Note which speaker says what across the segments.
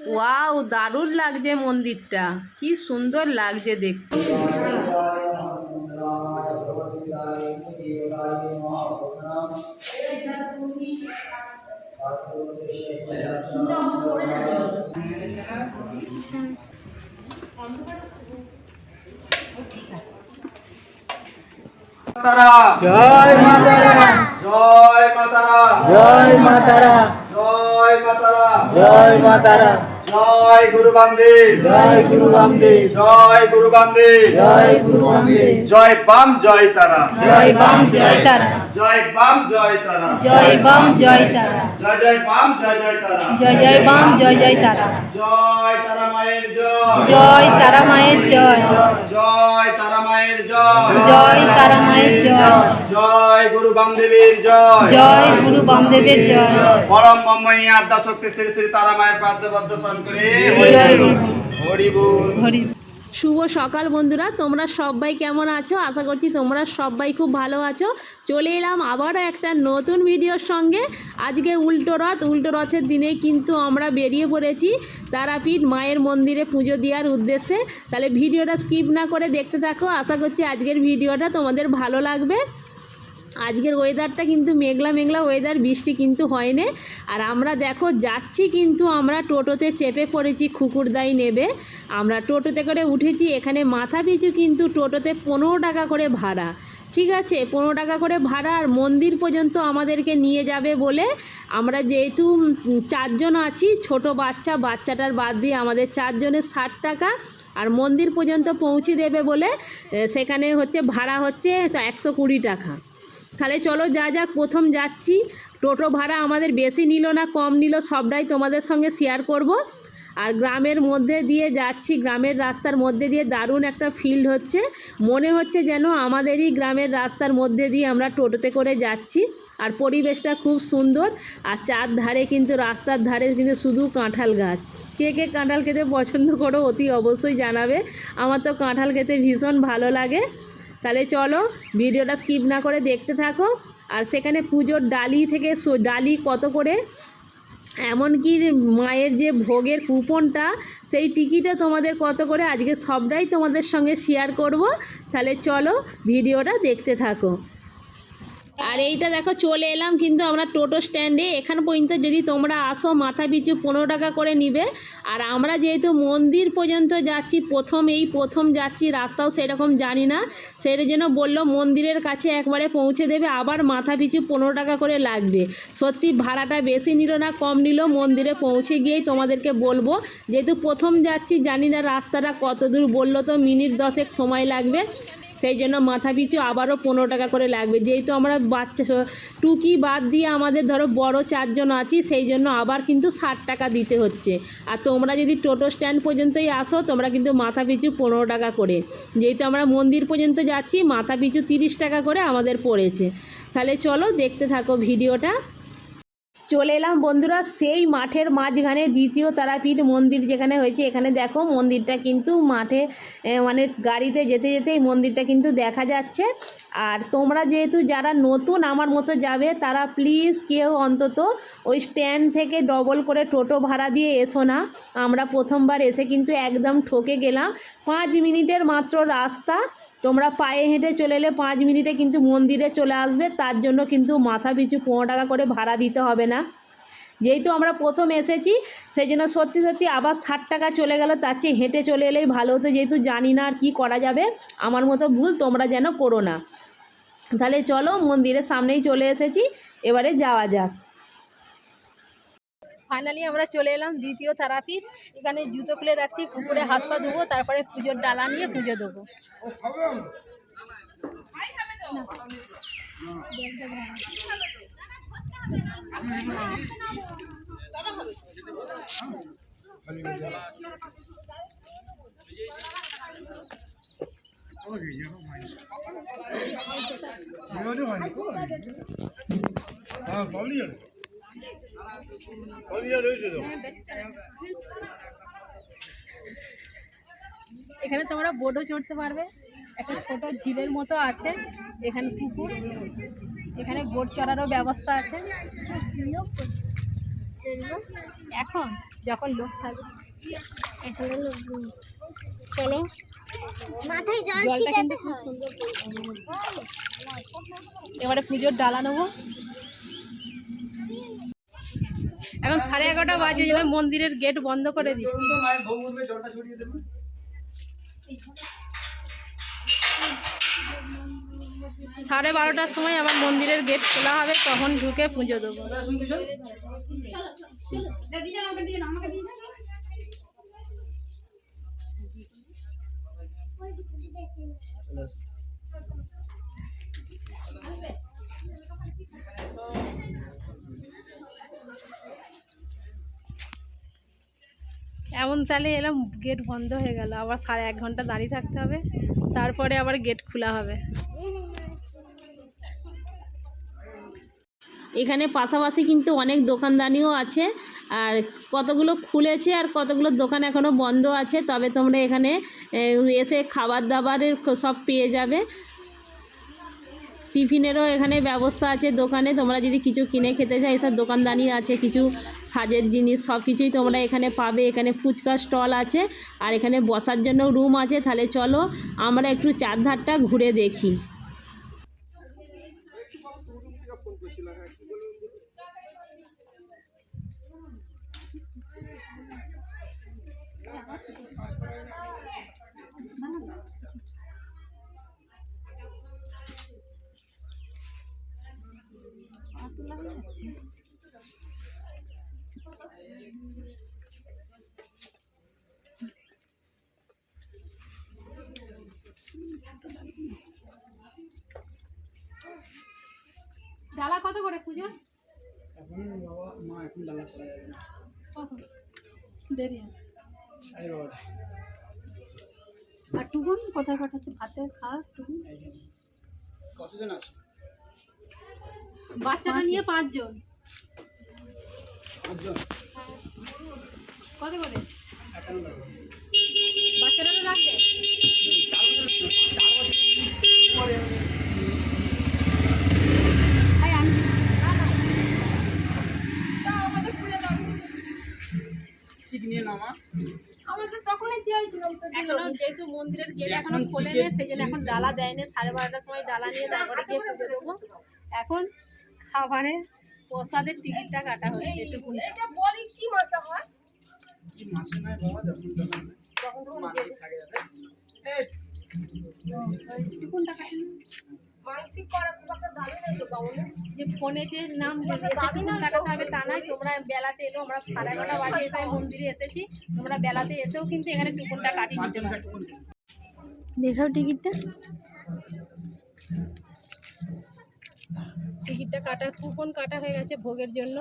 Speaker 1: Wow দারুণ লাগছে মন্দিরটা। কি সুন্দর লাগছে দেখতে।
Speaker 2: জয় মা তারা।
Speaker 3: জয় মাতারা
Speaker 2: জয় মা তারা।
Speaker 3: জয় মাতারা
Speaker 2: জয় মা তারা
Speaker 3: জয় গুরু বামদেব।
Speaker 2: জয় গুরু
Speaker 3: জয় গুরু বামদেব।
Speaker 2: জয় গুরু
Speaker 3: জয় বাম জয় তারা।
Speaker 4: জয় বাম জয় তারা।
Speaker 3: জয় বাম জয় তারা।
Speaker 4: জয় বাম জয় তারা।
Speaker 3: জয় জয় বাম জয় জয় তারা।
Speaker 4: জয় জয় বাম জয় জয় তারা।
Speaker 3: জয় তারা মায়ের জয়।
Speaker 4: জয় তারা মায়ের জয়।
Speaker 3: জয় তারা মায়ের জয়।
Speaker 4: জয় তারা মায়ের জয়।
Speaker 3: জয় গুরু বামদেবের জয়।
Speaker 4: জয় গুরু বামদেবের জয়।
Speaker 3: পরম মম্ময়ী আদ্যা শক্তি শ্রী শ্রী তারা মায়ের পাদ্যবদ্ধ করে। হরি
Speaker 1: শুভ সকাল বন্ধুরা তোমরা সবাই কেমন আছো? আশা করছি তোমরা সবাই খুব ভালো আছো। চলে এলাম আবারও একটা নতুন ভিডিওর সঙ্গে। আজকে উল্টো রথ উল্টো রথের দিনে কিন্তু আমরা বেরিয়ে পড়েছি তারাপীঠ মায়ের মন্দিরে পুজো দেওয়ার উদ্দেশ্যে। তাহলে ভিডিওটা স্কিপ না করে দেখতে থাকো। আশা করছি আজকের ভিডিওটা তোমাদের ভালো লাগবে। আজকের ওয়েদারটা কিন্তু মেঘলা মেঘলা ওয়েদার বৃষ্টি কিন্তু হয়নি। আর আমরা দেখো, যাচ্ছি কিন্তু আমরা টোটোতে চেপে পড়েছি খুকুরদাই নেবে। আমরা টোটোতে করে উঠেছি, এখানে মাথা পিছু কিন্তু টোটোতে পনেরো টাকা করে ভাড়া। ঠিক আছে, পনেরো টাকা করে ভাড়া, আর মন্দির পর্যন্ত আমাদেরকে নিয়ে যাবে বলে আমরা যেহেতু চারজন আছি, ছোট বাচ্চা, বাচ্চাটার বাদ দিয়ে আমাদের চারজনের ষাট টাকা, আর মন্দির পর্যন্ত পৌঁছে দেবে বলে সেখানে হচ্ছে ভাড়া হচ্ছে তো একশো কুড়ি টাকা। তাহলে চলো যা যাক প্রথম যাচ্ছি। টোটো ভাড়া আমাদের বেশি নিল না, কম নিল, সবটাই তোমাদের সঙ্গে শেয়ার করব। আর গ্রামের মধ্যে দিয়ে যাচ্ছি, গ্রামের রাস্তার মধ্যে দিয়ে দারুণ একটা ফিল্ড হচ্ছে। মনে হচ্ছে যেন আমাদেরই গ্রামের রাস্তার মধ্যে দিয়ে আমরা টোটোতে করে যাচ্ছি। আর পরিবেশটা খুব সুন্দর, আর চার ধারে কিন্তু, রাস্তার ধারে কিন্তু শুধু কাঁঠাল গাছ। কে কে কাঁঠাল খেতে পছন্দ করো অতি অবশ্যই জানাবে। আমার তো কাঁঠাল খেতে ভীষণ ভালো লাগে। তাহলে চলো ভিডিওটা স্কিপ না করে দেখতে থাকো। আর সেখানে পুজোর ডালি থেকে ডালি কত করে? এমনকি মায়ের যে ভোগের কুপনটা, সেই টিকিটও তোমাদের কত করে? আজকে সবটাই তোমাদের সঙ্গে শেয়ার করব। তাহলে চলো ভিডিওটা দেখতে থাকো। আর এইটা দেখো, চলে এলাম কিন্তু আমরা টোটো স্ট্যান্ডে। এখান পর্যন্ত যদি তোমরা আসো, মাথা পিছু পনেরো টাকা করে নিবে। আর আমরা যেহেতু মন্দির পর্যন্ত যাচ্ছি, প্রথম এই প্রথম যাচ্ছি, রাস্তাও সেরকম জানি না। সেই জন্য বলল, মন্দিরের কাছে একবারে পৌঁছে দেবে, আবার মাথা পিছু পনেরো টাকা করে লাগবে। সত্যি ভাড়াটা বেশি নিল না, কম নিল, মন্দিরে পৌঁছে গিয়েই তোমাদেরকে বলব। যেহেতু প্রথম যাচ্ছি, জানি না রাস্তাটা কত দূর বলল তো মিনিট দশেক সময় লাগবে। সেই জন্য মাথা পিছু আবারও পনেরো টাকা করে লাগবে। যেহেতু আমরা বাচ্চা, টুকি বাদ দিয়ে আমাদের ধরো বড় চারজন আছি, সেই জন্য আবার কিন্তু ষাট টাকা দিতে হচ্ছে। আর তোমরা যদি টোটো স্ট্যান্ড পর্যন্তই আসো, তোমরা কিন্তু মাথা পিছু পনেরো টাকা করে। যেহেতু আমরা মন্দির পর্যন্ত যাচ্ছি, মাথা পিছু তিরিশ টাকা করে আমাদের পড়েছে। তাহলে চলো দেখতে থাকো ভিডিওটা। চলে এলাম বন্ধুরা, সেই মাঠের মাঝখানে দ্বিতীয় তারাপীঠ মন্দির যেখানে হয়েছে, এখানে দেখো মন্দিরটা কিন্তু মাঠে মানে গাড়িতে যেতে যেতে এই মন্দিরটা কিন্তু দেখা যাচ্ছে। আর তোমরা যেহেতু যারা নতুন আমার মতো যাবে, তারা প্লিজ কেউ অন্তত ওই স্ট্যান্ড থেকে ডবল করে টোটো ভাড়া দিয়ে এসো না। আমরা প্রথমবার এসে কিন্তু একদম ঠকে গেলাম। পাঁচ মিনিটের মাত্র রাস্তা তোমরা পায়ে হেঁটে চলে এলে পাঁচ মিনিটে কিন্তু মন্দিরে চলে আসবে, তার জন্য কিন্তু মাথা পিছু পনেরো টাকা করে ভাড়া দিতে হবে না। যেহেতু আমরা প্রথম এসেছি সেই জন্য সত্যি সত্যি আবার ষাট টাকা চলে গেল, তার চেয়ে হেঁটে চলে এলেই ভালো হতো, যেহেতু জানি না আর কী করা যাবে, আমার মতো ভুল তোমরা যেন করো না। তাহলে চলো মন্দিরের সামনেই চলে এসেছি, এবারে যাওয়া যাক। ফাইনালি আমরা চলে এলাম দ্বিতীয় তারাপীঠ এখানে জুতো খুলে রাখছি পুকুরে হাত পা ধুবো তারপরে পুজোর ডালা নিয়ে পুজো দেবো এখানে তোমরা বোটও চড়তে পারবে। একটা ছোট ঝিলের মতো আছে, এখানে পুকুর। এখানে বোট চড়ারও ব্যবস্থা আছে।
Speaker 4: এখন যখন লোক থাকবে। চলো। জলটা কিন্তু খুব সুন্দর। এবারে পুজোর ডালা নেব। এখন সাড়ে এগারোটা বাজে যেন মন্দিরের গেট বন্ধ করে দিচ্ছি। সাড়ে বারোটার সময় আবার মন্দিরের গেট খোলা হবে, তখন ঢুকে পুজো দেবো। এমন তাহলে এলাম গেট বন্ধ হয়ে গেল। আবার সাড়ে এক ঘণ্টা দাঁড়িয়ে থাকতে হবে। তারপরে আবার গেট খোলা হবে। এখানে পাশাপাশি কিন্তু অনেক দোকানদানিও আছে। আর কতগুলো খুলেছে আর কতগুলো দোকান এখনও বন্ধ আছে, তবে তোমরা এখানে এসে খাবার দাবারের সব পেয়ে যাবে। টিফিনেরও এখানে ব্যবস্থা আছে দোকানে। তোমরা যদি কিছু কিনে খেতে চাই এসব দোকানদানি আছে, কিছু সাজের জিনিস সব কিছুই তোমরা এখানে পাবে। এখানে ফুচকা স্টল আছে আর এখানে বসার জন্য রুম আছে। তাহলে চলো আমরা একটু চারধারটা ঘুরে দেখি। ডালা কত করে পুজো? কত? দেরি। আর টুকুন কোথায় পাঠাচ্ছে? ভাতে খাওয়া টুকুন?
Speaker 5: কতজন আছে?
Speaker 4: বাচ্চাটা নিয়ে পাঁচজন।
Speaker 5: পাঁচজন?
Speaker 4: কত করে? বাচ্চাটারও লাগবে
Speaker 5: নিয়ে নামা
Speaker 4: এখনও যেহেতু মন্দিরের গেট এখনও খোলেনি সেই জন্য এখন ডালা দেয়নি সাড়ে বারোটার সময় ডালা নিয়ে তারপরে গিয়ে পুজো দেবো এখন খাবারে প্রসাদের টিকিটটা কাটা হয়েছে একটু
Speaker 5: কি মাসে নয় বাবা যখন যখন মাসিক থাকে যাবে এই,
Speaker 4: কোনটা কাটেন যে ফোনে যে নাম কাটাতে হবে তা নয় তোমরা বেলাতে এলো আমরা সাড়ে এগারোটা বাজে এসে মন্দিরে এসেছি তোমরা বেলাতে এসেও কিন্তু এখানে টুকুনটা কাটিয়ে নিতে পারো।
Speaker 6: দেখাও টিকিটটা।
Speaker 4: টিকিটটা কাটা কুপন কাটা হয়ে গেছে ভোগের জন্য।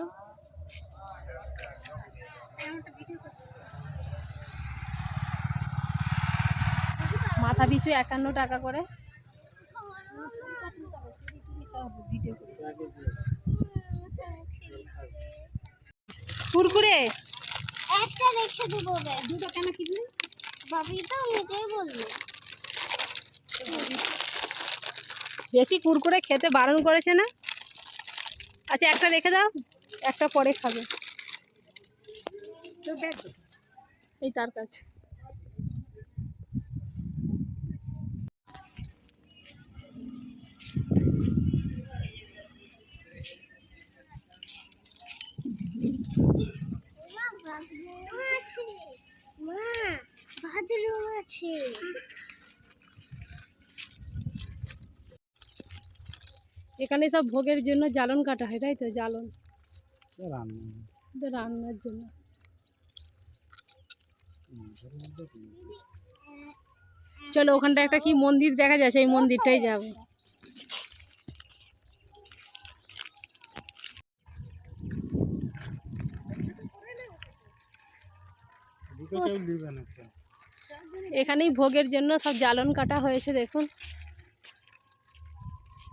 Speaker 4: মাথা পিছু একান্ন টাকা করে। কুরকুরে?
Speaker 6: একটা রেখে দেবো
Speaker 4: দুটো কেন কিনলি
Speaker 6: ভাবি তো নিজেই বলল।
Speaker 4: বেশি কুরকুরে খেতে বারণ করেছে না? আচ্ছা একটা রেখে দাও একটা পরে খাবে। এই তার কাছে
Speaker 6: মা বাথরুম আছে মা বাথরুম আছে
Speaker 4: এখানে সব ভোগের জন্য জ্বালন কাটা হয় তাই তো? জ্বালন। রান্নার জন্য। চলো ওখানটা একটা কি মন্দির দেখা যায়? সেই মন্দিরটাই যাব। এখানেই ভোগের জন্য সব জ্বালন কাটা হয়েছে দেখুন।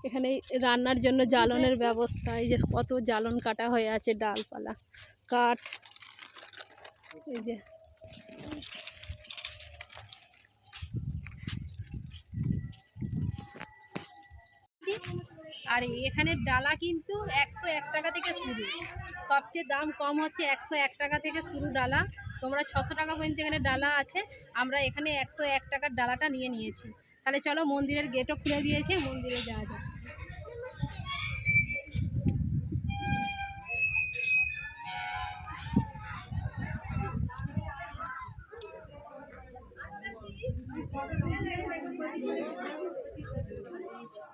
Speaker 4: এখানে রান্নার জন্য জ্বালনের ব্যবস্থা, এই যে কত জ্বালন কাটা হয়ে আছে ডালপালা, কাঠ, এই যে।
Speaker 1: আর এখানের ডালা কিন্তু একশো এক টাকা থেকে শুরু। সবচেয়ে দাম কম হচ্ছে একশো এক টাকা থেকে শুরু ডালা। তোমরা ছশো টাকা পর্যন্ত এখানে ডালা আছে। আমরা এখানে একশো এক টাকার ডালাটা নিয়ে নিয়েছি। তাহলে চলো মন্দিরের গেটও খুলে দিয়েছে, মন্দিরে যাওয়া
Speaker 2: Thank you.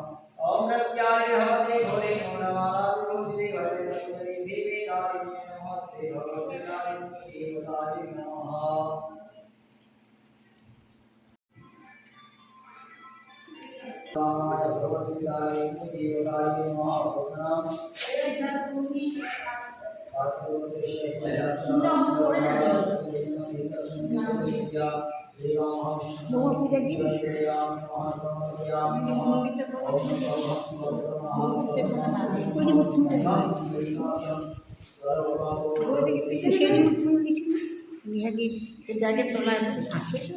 Speaker 2: বিহাগে
Speaker 1: সে গাছের তলায় থাকে তো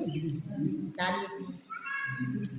Speaker 1: দাঁড়িয়ে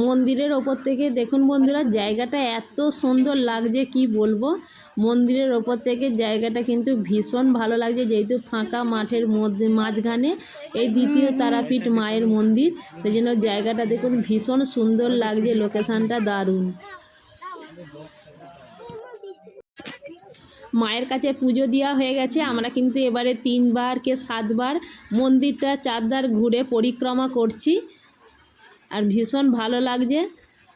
Speaker 1: মন্দিরের ওপর থেকে, দেখুন বন্ধুরা, জায়গাটা এত সুন্দর লাগছে, কি বলব? মন্দিরের ওপর থেকে জায়গাটা কিন্তু ভীষণ ভালো লাগছে, যেহেতু ফাঁকা মাঠের মধ্যে, মাঝখানে এই দ্বিতীয় তারাপীঠ মায়ের মন্দির, সেই জন্য জায়গাটা দেখুন ভীষণ সুন্দর লাগছে লোকেশানটা দারুণ। মায়ের কাছে পুজো দেওয়া হয়ে গেছে, আমরা কিন্তু এবারে তিনবার কে সাতবার মন্দিরটা চারদার ঘুরে পরিক্রমা করছি। আর ভীষণ ভালো লাগছে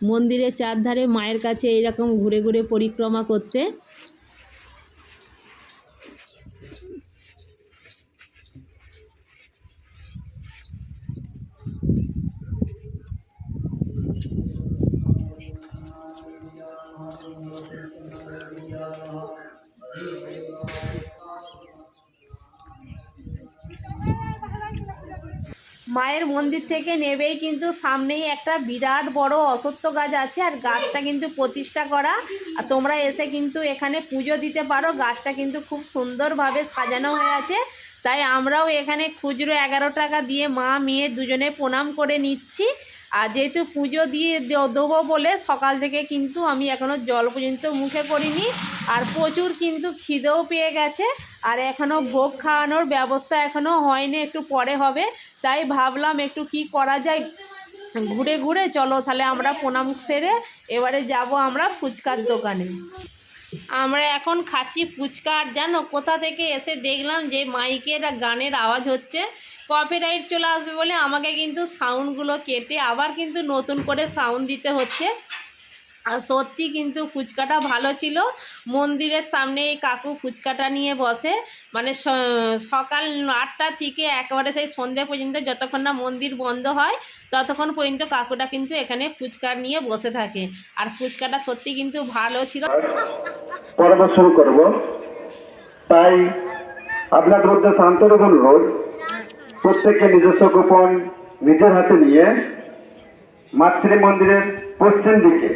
Speaker 1: মন্দিরের চারধারে মায়ের কাছে এইরকম ঘুরে ঘুরে পরিক্রমা করতে। মায়ের মন্দির থেকে নেবেই কিন্তু সামনেই একটা বিরাট বড় অসত্য গাছ আছে আর গাছটা কিন্তু প্রতিষ্ঠা করা। আর তোমরা এসে কিন্তু এখানে পুজো দিতে পারো। গাছটা কিন্তু খুব সুন্দরভাবে সাজানো হয়ে আছে। তাই আমরাও এখানে খুচরো এগারো টাকা দিয়ে মা মেয়ে দুজনে প্রণাম করে নিচ্ছি। আর যেহেতু পুজো দিয়ে দেবো বলে সকাল থেকে কিন্তু আমি এখনও জল পর্যন্ত মুখে করিনি। আর প্রচুর কিন্তু খিদেও পেয়ে গেছে। আর এখনও ভোগ খাওয়ানোর ব্যবস্থা এখনও হয়নি, একটু পরে হবে। তাই ভাবলাম একটু কি করা যায়? ঘুরে ঘুরে চলো, তাহলে আমরা প্রণাম সেরে এবারে যাব আমরা ফুচকার দোকানে। আমরা এখন খাচ্ছি ফুচকা। আর জানো, কোথা থেকে এসে দেখলাম যে মাইকের গানের আওয়াজ হচ্ছে। কপিরাইট চলে আসবে বলে আমাকে কিন্তু সাউন্ডগুলো কেটে আবার কিন্তু নতুন করে সাউন্ড দিতে হচ্ছে। আর সত্যি কিন্তু ফুচকাটা ভালো ছিল। মন্দিরের সামনে এই কাকু ফুচকাটা নিয়ে বসে। মানে সকাল আটটা থেকে একেবারে সেই সন্ধে পর্যন্ত যতক্ষণ না মন্দির বন্ধ হয়, ততক্ষণ পর্যন্ত কাকুটা কিন্তু এখানে ফুচকা নিয়ে বসে থাকে। আর ফুচকাটা সত্যি কিন্তু ভালো ছিল।
Speaker 7: শুরু করব। তাই আপনাদের উদ্দেশ্যে আন্তরিক অনুরোধ প্রত্যেকে নিজস্ব গোপন নিজের হাতে নিয়ে মাতৃ মন্দিরের পশ্চিম দিকে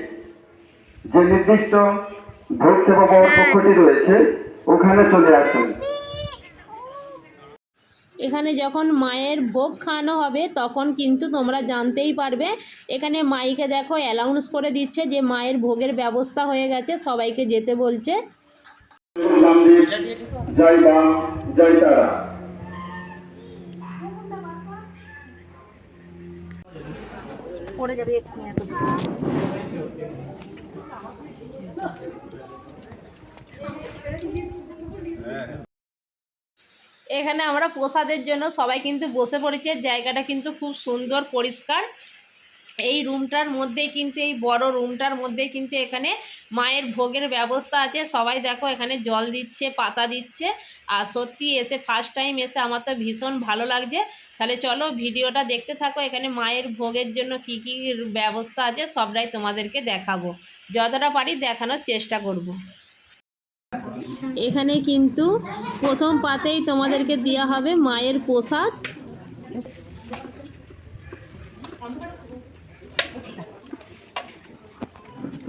Speaker 7: যে নির্দিষ্ট ভোগ সেবা পাওয়ার কক্ষটি রয়েছে ওখানে চলে আসুন।
Speaker 1: এখানে যখন মায়ের ভোগ খাওয়ানো হবে তখন কিন্তু তোমরা জানতেই পারবে। এখানে মাইকে দেখো অ্যালাউন্স করে দিচ্ছে যে মায়ের ভোগের ব্যবস্থা হয়ে গেছে সবাইকে যেতে বলছে।
Speaker 7: জয় বাম জয় তারা।
Speaker 1: এখানে আমরা প্রসাদের জন্য সবাই কিন্তু বসে পড়েছে জায়গাটা কিন্তু খুব সুন্দর পরিষ্কার। এই রুমটার মধ্যেই কিন্তু, এই বড় রুমটার মধ্যে কিন্তু এখানে মায়ের ভোগের ব্যবস্থা আছে। সবাই দেখো এখানে জল দিচ্ছে, পাতা দিচ্ছে। আর সত্যি এসে ফার্স্ট টাইম এসে আমার তো ভীষণ ভালো লাগছে। তাহলে চলো ভিডিওটা দেখতে থাকো, এখানে মায়ের ভোগের জন্য কি কি ব্যবস্থা আছে, সবটাই তোমাদেরকে দেখাবো। যতটা পারি দেখানোর চেষ্টা করব। এখানে কিন্তু প্রথম পাতেই তোমাদেরকে দেওয়া হবে মায়ের প্রসাদ।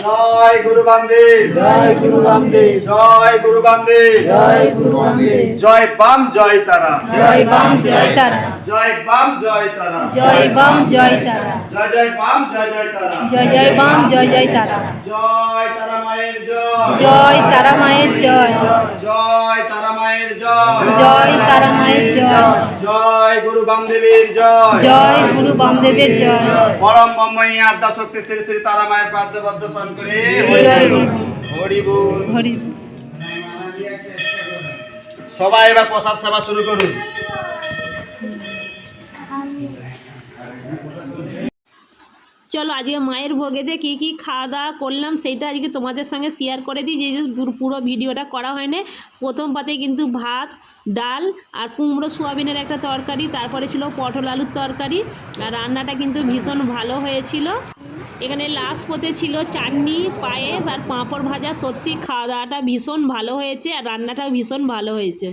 Speaker 3: জয় গুরু বামদেব।
Speaker 2: জয় গুরু রামদেব
Speaker 3: জয় গুরু বামদেব।
Speaker 2: জয় গুরু
Speaker 3: জয় বাম জয় তারা।
Speaker 4: জয় বাম জয় তারা।
Speaker 3: জয় বাম জয় তারা।
Speaker 4: জয় বাম জয় তারা।
Speaker 3: জয় জয় বাম জয় জয় তারা।
Speaker 4: জয় জয় বাম জয় জয় তারা।
Speaker 3: জয় তারা মায়ের জয়।
Speaker 4: জয় তারা মায়ের জয়।
Speaker 3: জয় তারা মায়ের জয়।
Speaker 4: জয় তারা মায়ের জয়।
Speaker 3: জয় গুরু বামদেবীর জয়।
Speaker 4: জয় গুরু বামদেবের জয়।
Speaker 3: পরম ব্রহ্মই আদ্যা শক্তি শ্রী শ্রী তারা মায়ের পাদ্যবদ্ধ করে।
Speaker 4: জয়
Speaker 3: হরি বল
Speaker 4: হরি
Speaker 3: সবাই এবার প্রসাদ সেবা শুরু করুন।
Speaker 1: চলো আজকে মায়ের ভোগেতে কী কী খাওয়া দাওয়া করলাম সেইটা আজকে তোমাদের সঙ্গে শেয়ার করে দিই। যে পুরো ভিডিওটা করা হয়নি প্রথম পাতে কিন্তু ভাত ডাল আর কুমড়ো সোয়াবিনের একটা তরকারি, তারপরে ছিল পটল আলুর তরকারি। আর রান্নাটা কিন্তু ভীষণ ভালো হয়েছিল। এখানে লাস্ট পথে ছিল চাটনি, পায়েস আর পাঁপড় ভাজা। সত্যি খাওয়া দাওয়াটা ভীষণ ভালো হয়েছে আর রান্নাটাও ভীষণ ভালো হয়েছে।